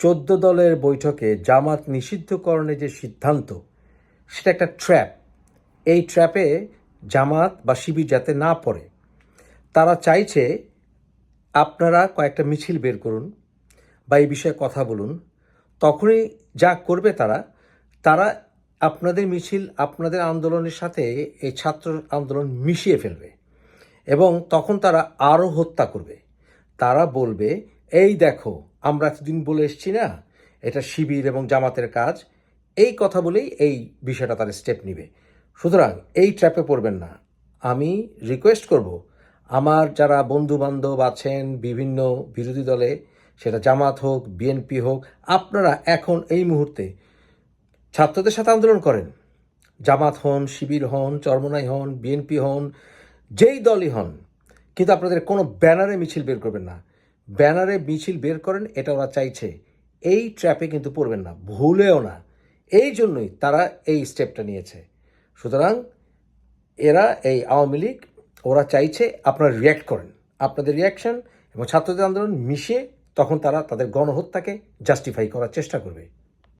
চোদ্দ দলের বৈঠকে জামাত নিষিদ্ধকরণের যে সিদ্ধান্ত, সেটা একটা ট্র্যাপ এই ট্র্যাপে জামাত বা শিবির যাতে না পড়ে, তারা চাইছে আপনারা কয়েকটা মিছিল বের করুন বা এই বিষয়ে কথা বলুন। তখনই যা করবে তারা তারা আপনাদের মিছিল, আপনাদের আন্দোলনের সাথে এই ছাত্র আন্দোলন মিশিয়ে ফেলবে এবং তখন তারা আরও হত্যা করবে। তারা বলবে, এই দেখো আমরা এতদিন বলে এসছি না, এটা শিবির এবং জামাতের কাজ। এই কথা বলেই এই বিষয়টা তারা স্টেপ নেবে। সুতরাং এই ট্র্যাপে পড়বেন না। আমি রিকোয়েস্ট করব, আমার যারা বন্ধু বান্ধব আছেন, বিভিন্ন বিরোধী দলে, সেটা জামাত হোক বিএনপি হোক, আপনারা এখন এই মুহূর্তে ছাত্রদের সাথে আন্দোলন করেন। জামাত হন, শিবির হন, চরমনাই হন বিএনপি হন, যেই দলই হন, কিন্তু আপনাদের কোনো ব্যানারে মিছিল বের করবেন না। ব্যানারে মিছিল বের করেন, এটা ওরা চাইছে। এই ট্র্যাপে কিন্তু পড়বেন না, ভুলেও না। এই জন্যই তারা এই স্টেপটা নিয়েছে। সুতরাং এরা, এই আওয়ামী লীগ, ওরা চাইছে আপনারা রিয়্যাক্ট করেন। আপনাদের রিয়াকশন এবং ছাত্রদের আন্দোলন মিশিয়ে তখন তারা তাদের গণহত্যাকে জাস্টিফাই করার চেষ্টা করবে।